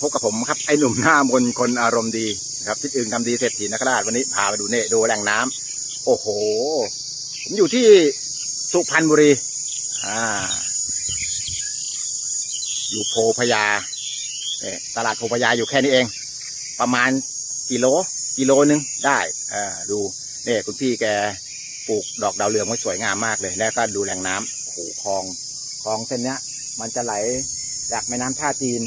พบกับผมครับไอ้หนุ่มหน้ามนคนอารมณ์ดีครับทิศอื่นทำดีเศรษฐีนักราชวันนี้พาไปดูเนี่ยดูแหล่งน้ำโอ้โห ผมอยู่ที่สุพรรณบุรีอ่าอยู่โพพญาเน่ตลาดโพพญาอยู่แค่นี้เอง ประมาณกิโลกิโลนึงได้อ่าดูเนี่ยคุณพี่แกปลูกดอกดาวเรืองไว้สวยงามมากเลย แล้วก็ดูแหล่งน้ำโอ้โหคลองคลองเส้นเนี้ย มันจะไหลจากแม่น้ำท่าจีน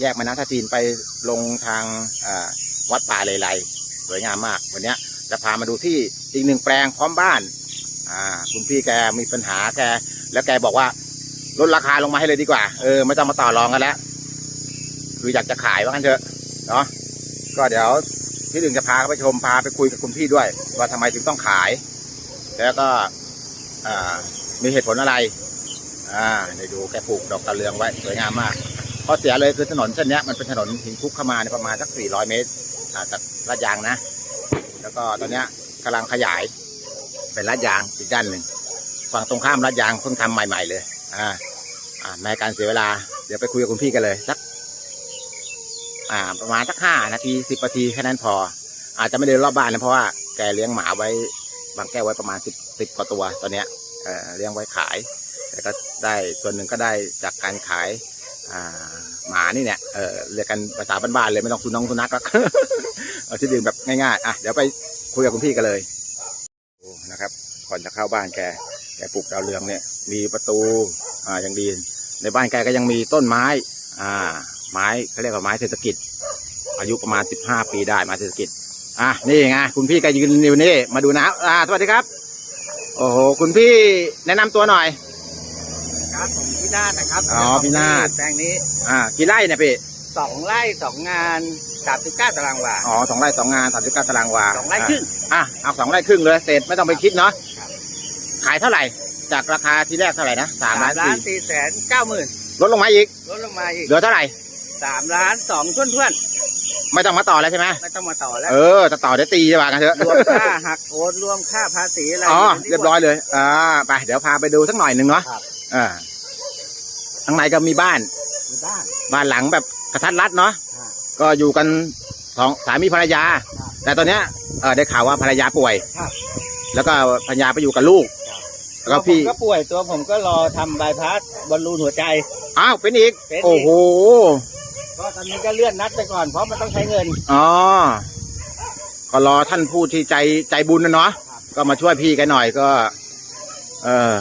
แยกม่น้ำท่าจีนไปลงทางวัดป่าเลไลสวยงามมาก วันนี้จะพามาดูที่อีกหนึ่งแปลงพร้อมบ้านคุณพี่แกมีปัญหาแก แล้วแกบอกว่าลดราคาลงมาให้เลยดีกว่า เออไม่ต้องมาต่อรองกันแล้ว คืออยากจะขายว่างั้นเถอะ เนาะ ก็เดี๋ยวพี่ดึงจะพาไปชมพาไปคุยกับคุณพี่ด้วย ว่าทำไมถึงต้องขาย แล้วก็มีเหตุผลอะไร อ่าเดี๋ยวดูแกปลูกดอกตะเลืองไว้สวยงามมาก ข้อเสียเลยคือถนนเส้นนี้มันเป็นถนนหินคุกเข้ามาเนี่ยประมาณสัก 400 เมตรจากลาดยางนะ แล้วก็ตอนนี้ยกำลังขยายเป็นลาดยางอีกด้านหนึ่งฝั่งตรงข้ามลาดยางเพิ่งทำใหม่ ๆ เลย อ่า อ่าแม้การเสียเวลา เดี๋ยวไปคุยกับคุณพี่กันเลยสักอ่า ประมาณสักห้านาทีสิบนาทีแค่นั้นพอ อาจจะไม่เดินรอบบ้านนะเพราะว่าแกเลี้ยงหมาไว้บางแก้วไว้ประมาณสิบสิบกว่าตัวตอนเนี้ยเลี้ยงไว้ขาย แต่ก็ได้ส่วนหนึ่งก็ได้จากการขาย หมานี่เนี่ยเออเรียกกันภาษาบ้านๆเลยไม่ต้องสุน้องสุนัขหรอกเอาที่ดื่มแบบง่ายๆอะเดี๋ยวไปคุยกับคุณพี่กันเลยนะครับ ก่อนจะเข้าบ้านแกแกปลูกดาวเรืองเนี่ย มีประตูอ่าอย่างดี ในบ้านแกก็ยังมีต้นไม้ อ่า ไม้เขาเรียกว่าไม้เศรษฐกิจ อายุประมาณสิบห้าปีได้ไม้เศรษฐกิจอะนี่ไงคุณพี่แกยืนอยู่นี่มาดูนะอ่าสวัสดีครับ โอ้โหคุณพี่แนะนำตัวหน่อย นาฏนะครับอ๋อพี่นาฏแปลงนี้อ่ากี่ไร่เนี่ยพี่สองไร่สองงานสามสิบเก้าตารางวา อ๋อสองไร่สองงานสามสิบเก้าตารางวาสองไร่ครึ่ง อะเอาสองไร่ครึ่งเลยเสร็จไม่ต้องไปคิดเนาะครับ ขายเท่าไหร่ จากราคาที่แรกเท่าไหร่นะสามล้านสี่สี่แสนเก้าหมื่นลดลงมาอีกลดลงมาอีกเหลือเท่าไหร่ สามล้านสองเพื่อนเพื่อนไม่ต้องมาต่อแล้วใช่ไหมๆไม่ต้องมาต่อแล้ว เออจะต่อเดี๋ยวตีจะว่ากันเถอะ รวมค่าหักโอนรวมค่าภาษีอะไรอ๋อที่เรียบร้อยเลย อ่า ไป เดี๋ยวพาไปดูสักหน่อยหนึ่งเนาะครับ อ่า ข้างในก็มีบ้าน มีบ้าน บ้านหลังแบบกระทัดรัดเนาะครับก็อยู่กันสองสามีภรรยา ครับแต่ตอนเนี้ยเออได้ข่าวว่าภรรยาป่วย ครับ แล้วก็ภรรยาไปอยู่กับลูก แล้วก็พี่ผมก็ป่วยตัวผมก็รอทำบายพาสบอลลูนหัวใจ อ้าวเป็นอีก เป็นอีก โอ้โหก็ตอนนี้ก็เลื่อนนัดไปก่อนเพราะมันต้องใช้เงิน อ๋อก็รอท่านผู้ที่ใจใจบุญนะเนาะครับ ก็มาช่วยพี่กันหน่อยก็ เออ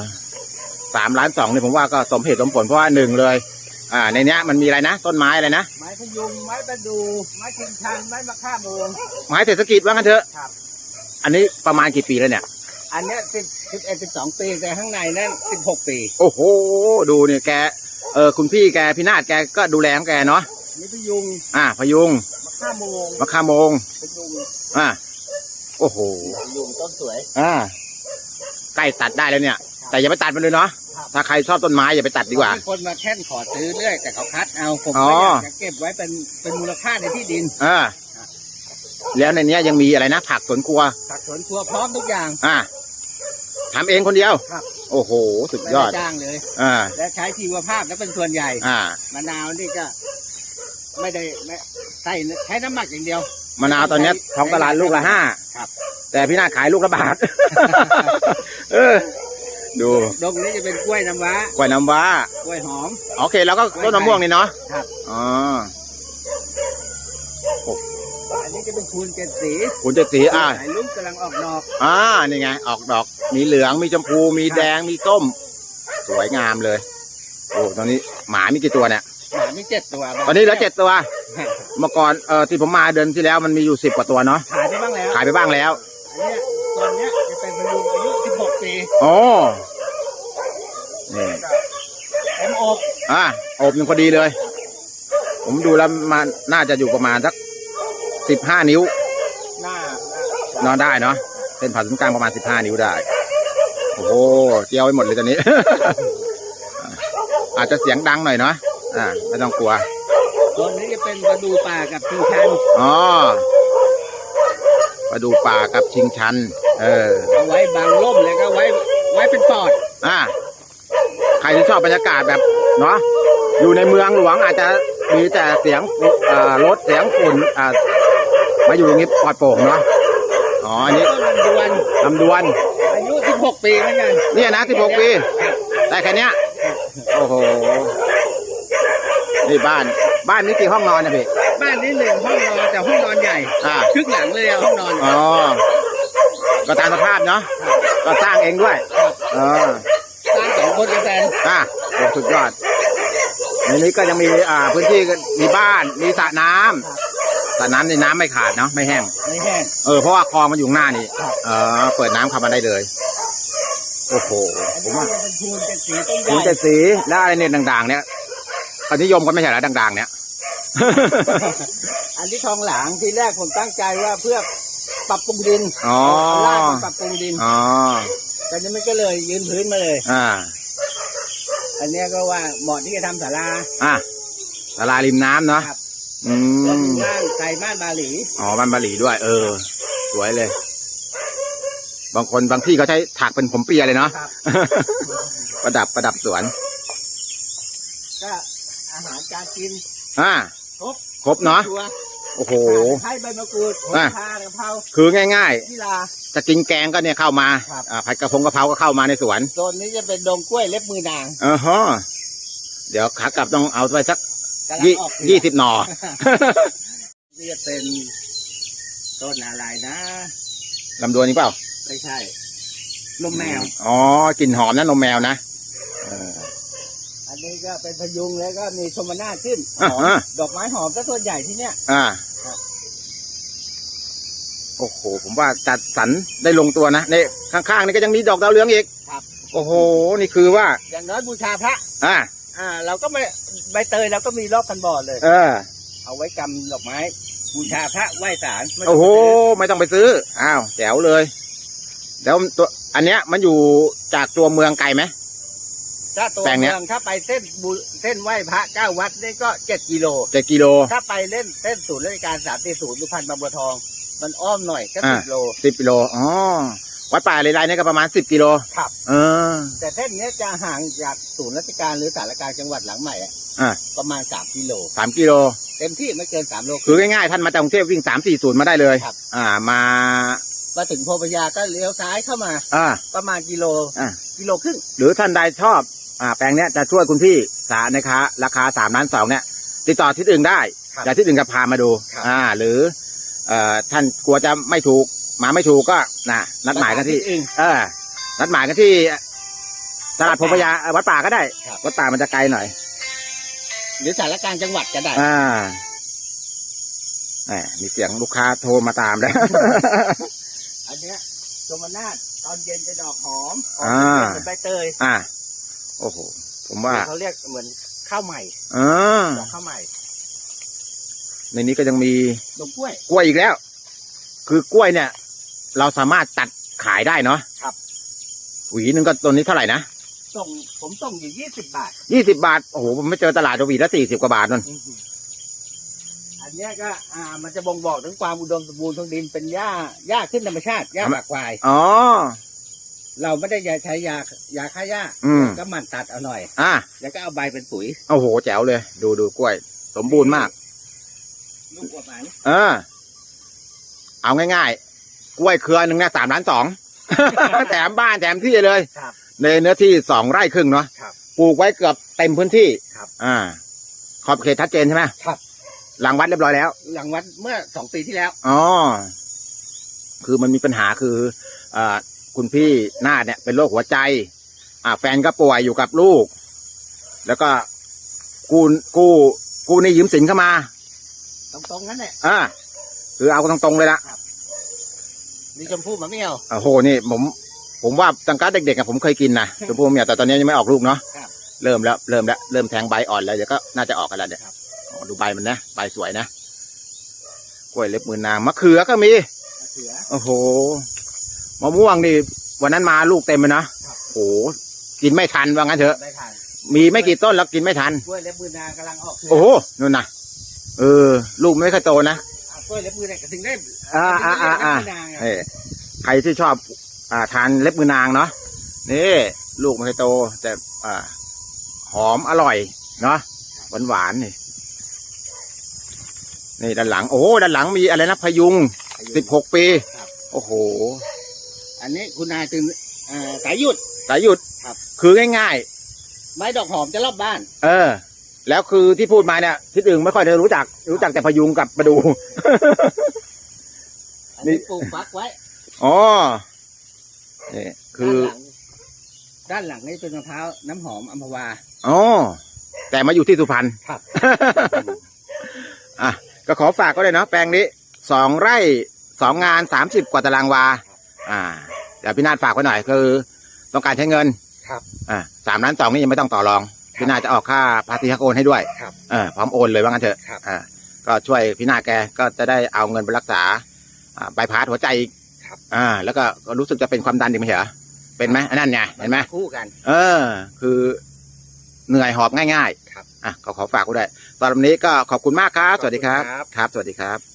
สามล้านสองเนี่ยผมว่าก็สมเหตุสมผลเพราะว่าหนึ่งเลย อ่า ในเนี้ยมันมีอะไรนะ ต้นไม้อะไรนะ ไม้พยุงไม้ประดูไม้ชิงชันไม้มะข่าโมงไม้เศรษฐกิจว่างั้นเถอะครับ อันนี้ประมาณกี่ปีแล้วเนี่ย อันเนี้ยสิบสิบเอ็ดสิบสองปีแต่ข้างในนั่นสิบหกปีโอ้โห ดูเนี่ยแก เออคุณพี่แกพี่นาฏแกก็ดูแลของแกเนาะ นี่พยุงอ่า พยุงมะข่าโมงมะขามโมง พยุงอ่า โอ้โห พยุงต้นสวย อ่า ใกล้ตัดได้แล้วเนี่ย แต่อย่าไปตัดมันเลยเนาะครับ ถ้าใครชอบต้นไม้อย่าไปตัดดีกว่ามีคนมาแค่นขอซื้อเรื่อยแต่เขาคัดเอาผมอ๋ก็ออยากจะเก็บไว้เป็นเป็นมูลค่าในที่ดินอ่าแล้วในเนี้ยยังมีอะไรนะผักสวนครัว ผักสวนครัวพร้อมทุกอย่าง อ่าทำเองคนเดียวครับโอ้โห สุดไม่ยอได้ดจ้างเลย อ่า และใช้ชีวภาพและเป็นส่วนใหญ่ อ่ามะนาวนี่ก็ไม่ได้ไม่ใส่ใช้น้ำหมักอย่างเดียวมะนาวตอนเนี้ยท้องตลาดลูกละห้าครับ แต่พี่นาฏขายลูกละบาทเออ ดูดงนี้จะเป็นกล้วยน้ำว้ากล้วยน้ำว้ากล้วยหอม โอเค แล้วก็ต้นมะม่วงนี่เนาะครับอ๋ออันนี้จะเป็นคูณเจ็ดสีคุณเจ็ดสีอ่าสายลุ้งกำลังออกดอก อ่านี่ไง ออกดอก มีเหลืองมีชมพูมีแดงมีส้ม สวยงามเลย โอ้ตอนนี้หมามีกี่ตัวเนี่ยหมามีเจ็ดตัวตอนนี้เหลือเจ็ดตัวเมื่อก่อนเออที่ผมมาเดือนที่แล้วมันมีอยู่สิบกว่าตัวเนาะขายไปบ้างแล้วขายไปบ้างแล้วอันเนี้ยตัวเนี้ยจะเป็นพยุงอายุสิบหกปีโอ้ นี่เต็มอกอะอบยังพอดีเลย ผมดูแล้วมันน่าจะอยู่ประมาณสักสิบห้านิ้ว หน้านอนได้เนาะเส้นผ่าศูนย์กลางประมาณสิบห้านิ้วได้ โอ้โหเจียวไปหมดเลยตอนนี้ อาจจะเสียงดังหน่อยเนาะอ่าไม่ต้องกลัวตัวนี้จะเป็นกระดูป่ากับชิงชันอ๋อมาดูป่ากับชิงชัน เออเอาไว้บางร่มแล้วก็ไว้ไว้เป็นปอด อ่า ใครที่ชอบบรรยากาศแบบเนาะอยู่ในเมืองหลวงอาจจะมีแต่เสียงฝุ่นอ่ารถเสียงฝุ่นอ่ามาอยู่ตรงนี้ปลอดโปร่งเนาะอ๋ออันนี้ต้นลำดวนลำดวน อายุ 16 ปีเหมือนกันเนี่ยนะสิบหกปีได้แค่เนี้ยโอ้โห นี่บ้าน บ้านนี้กี่ห้องนอนนะพี่ บ้านนี้หนึ่งห้องนอนแต่ห้องนอนใหญ่อ่าครึ่งหลังเลยอะห้องนอน อ๋อ ก็ตามสภาพเนาะ ก็สร้างเองด้วยเออสร้างสอง คนกับแฟนอะโอ้สุดยอด ในนี้ก็ยังมีอ่าพื้นที่ก็มีบ้าน มีสระน้ำสระน้ำในน้ำไม่ขาดเนาะไม่แห้ง ไม่แห้ง เออเพราะว่าคลองมันอยู่ข้างหน้านี่ ครับ เออเปิดน้ำเข้ามาได้เลย โอ้โหอันผมว่าเป็นพูนเป็นสีต้นใหผมญ่จะสีแล้วอะไรเนี่ยด่างๆ เนี่ยก็นิยมกันไม่ใช่เหรอด่างๆ เนี่ย อันที่ทองหลางทีแรกผมตั้งใจว่าเพื่อปรับปรุงดินอ๋อลากมาปรับปรุงดิน อ๋อ แต่นี้มันก็เลยยืนพื้นมาเลย อ่า อันเนี้ยก็ว่าเหมาะที่จะทำศาลาอะตลาริมน้ำเนาะครับอืแล้วมมีบ้านไก่บ้านบาหลีอ๋อบ้านบาหลีด้วย เออ สวยเลย บางคนบางที่เขาใช้ถักเป็นผมเปียเลยเนาะ ครับ ประดับประดับสวน ก็อาหารการกิน อ่า ครบ ครบเนาะ ชัว โอ้โหให้ใบมะกรูดโหอะระพากระเพราคือง่ายที่ลา ๆ จะกินแกงก็เนี่ยเข้ามาครับ อ่าผัดกระพงกระเพราก็เข้ามาในสวน โซนนี้จะเป็นดงกล้วยเล็บมือนางเออฮะเดี๋ยวขากลับต้องเอาไปสักกำลังยี่ออกเครือยี่สิบหน่อ นี่จะเป็นต้นอะไรนะลำดวนนี่เปล่า ไม่ใช่นมแมวอ๋อ กลิ่นหอมนะนมแมวนะเออ อันนี้ก็เป็นพยุงแล้วก็มีชมนาขึ้นอะหอมอะดอกไม้หอมก็ส่วนใหญ่ที่เนี้ย อ่า ครับ โอ้โห ผมว่าจัดสรรได้ลงตัวนะนี่ข้างๆนี่ก็ยังมีดอกดาวเรืองอีกครับโอ้โห นี่คือว่า อย่างน้อยบูชาพระอ่า อ่า เราก็ไม่ใบเตยเราก็มีรอบพันบ่อเลย เออ เอาไว้กำดอกไม้ บูชาพระไหว้ศาลไม่ต้โอ้งโห ไปซื้ไม่ต้องไปซื้อ อ้าว แจ๋วเลย แล้วตัว อันเนี้ยมันอยู่จากตัวเมืองไกลไหม ถ้าตัวแปลงเนี้เมืย องถ้าไปเส้นบุเส้นไหว้พระเก้าวัดนี่ก็เจ็ดกิโล เจ็ดกิโล ถ้าไปเล่นเส้นศูนย์ราชการสามสี่ศูนย์สุพรรณบางบัวทอง มันอ้อมหน่อยก็อ่า สิบโล สิบกิโลอ๋อวัดป่าเลไลเนี่ยก็ประมาณสิบกิโลครับ เออ แต่เส้นเนี้ยจะห่างจากศูนย์ราชการหรือสารกลารจังหวัดหลังใหม่อะอ่า ประมาณสามกิโล สามกิโล เต็มที่ไม่เกินสามโล คือง่ายๆท่านมาจากกรุงเทพวิ่งสามสี่ศูนย์มาได้เลย ครับ อ่า มา มาถึงโพธิ์พญาก็เลี้ยวซ้ายเข้ามา อ่า ประมาณกิโลอ่า กิโลครึ่งหรือท่านใดชอบ อ่า แปลงเนี้ยจะช่วยคุณพี่สานะคะราคาสามล้านสองเนี่ยติดต่อที่อื่นได้ครับเดี๋ยวที่อื่นจะพามาดู ครับ อ่า หรือ เอ่อ ท่านกลัวจะไม่ถูก มาไม่ถูกก็นะนัดหมายกันที่ เอง เออ นัดหมายกันที่ตลาดโพธิ์พญาเอ่อวัดป่าก็ได้ ครับ วัดป่ามันจะไกลหน่อย หรือสารกลารจังหวัดก็ได้ อ่าแหมมีเสียงลูกค้าโทรมาตามแล้ว อันเนี้ยชมนาทตอนเย็นจะดอกหอมหอมอ่าเป็นใบเตยอ่าโอ้โหผมว่าเขาเรียกเหมือนข้าวใหม่อ่าดอกข้าวใหม่ ในนี้ก็ยังมีดอกกล้วย กล้วยอีกแล้ว คือกล้วยเนี่ย เราสามารถตัดขายได้เนาะครับหวีหนึ่งก็ตัวนี้เท่าไหร่นะส่งผมส่งอยู่ยี่สิบบาทยี่สิบาท โอ้โหผมไม่เจอตลาดจะหวีละสี่สิบกว่าบาทนั่น อันเนี้ยก็อ่ามันจะบ่งบอกถึงความอุดมสมบูรณ์ของดินเป็นหญ้าหญ้าขึ้นธรรมชาติหญ้าหมากควาย อ๋อ เราไม่ได้ใช้ยายาฆ่าหญ้าอืม ก็หมันตัดเอาหน่อย อะแล้วก็เอาใบเป็นปุ๋ยโอ้โห แจ๋วเลย ดูดูกล้วย สมบูรณ์มาก ลูกกว่าหมันเออ เอาง่ายๆ กล้วยเครือหนึ่งเนี่ยสามล้านสอง แถมบ้านแถมที่เลย ครับ ในเนื้อที่สองไร่ครึ่งเนาะครับปลูกไว้เกือบเต็มพื้นที่ครับ อ่า ขอบเขตชัดเจนใช่ไหมครับ หลังวัดเรียบร้อยแล้ว หลังวัดเมื่อสองปีที่แล้ว อ๋อ คือมันมีปัญหาคืออ่าคุณพี่นาดเนี่ยเป็นโรคหัวใจ อ่า แฟนก็ป่วยอยู่กับลูก แล้วก็กู้กู้กู้หนี่ยืมสินเข้ามา ตรงๆนั้นแหละอ่าคือเอาตรงๆเลยละมีชมพู่มะเมี่ยวโอ้โหนี่ผมผมว่าตั้งแต่เด็กๆอะผมเคยกินนะชมพู่เมียแต่ตอนนี้ยังไม่ออกลูกเนาะครับเริ่มแล้วเริ่มแล้วเริ่มแทงใบอ่อนแล้วเดี๋ยวก็น่าจะออกกันแล้วเดี๋ยวครับอ๋อ ดูใบมันนะใบสวยนะกล้วยเล็บมือนางมะเขือก็มีมะเขือโอ้โหมะม่วงนี่วันนั้นมาลูกเต็มเลยนะครับโอ้โหกินไม่ทันว่างั้นเถอะได้ทานมีไม่กี่ต้นแล้วกินไม่ทันกล้วยเล็บมือนางกำลังออกเครือโอ้โหนู่นนะเออ ลูกไม่ค่อยโตนะอะกล้วยเล็บมือนางก็ถึงได้อ่าอ่าอ่าอ่าถึงได้เรียกเล็บมือนางอะเอ้ใครที่ชอบอ่าทานเล็บมือนางเนาะนี่ลูกไม่ค่อยโตแต่อ่าหอมอร่อยเนาะหวานหวานๆนี่ นี่ด้านหลัง โอ้โหด้านหลังมีอะไรนะพยุงสิบหกปี ครับ โอ้โห อันนี้คุณนายตึงเอ่อสายหยุด สายหยุดครับ คือง่ายไม้ดอกหอมจะรอบบ้าน ๆ เออ แล้วคือที่พูดมาเนี่ยทิศอื่นไม่ค่อยได้รู้จัก รู้จักแต่พยุงกับประดู อันนี้นี่ปลูกฟักไว้อ๋อนี่คือด้านหลังด้านหลังนี่เป็นมะพร้าวน้ำหอมอัมพวา อ๋อแต่มาอยู่ที่สุพรรณครับ อะ ก็ขอฝากก็เลยเนาะแปลงนี้สองไร่สองงานสามสิบกว่าตารางวา อ่าเดี๋ยวพี่นาฏฝากไว้หน่อยคือ ต้องการใช้เงินครับอ่าสามล้านสองนี่ยังไม่ต้องต่อรอง พี่นาฏจะออกค่าพาทีฮักโอนให้ด้วยครับเออพร้อมโอนเลยว่างั้นเถอะครับ อ่าก็ช่วยพี่นาฏแกก็จะได้เอาเงินไปรักษาอ่าใบพัดหัวใจอีกครับ อ่า แล้วก็ก็รู้สึกจะเป็นความดันอีกไหมเหรอเป็นไหมอันนั้นไงเห็นไหมคู่กัน เออ คือ เหนื่อยหอบง่ายครับๆอะก็ขอฝากไว้ด้วยตอนนี้ก็ขอบคุณมากครับ สวัสดีครับขอบคุณครับครับ สวัสดีครับ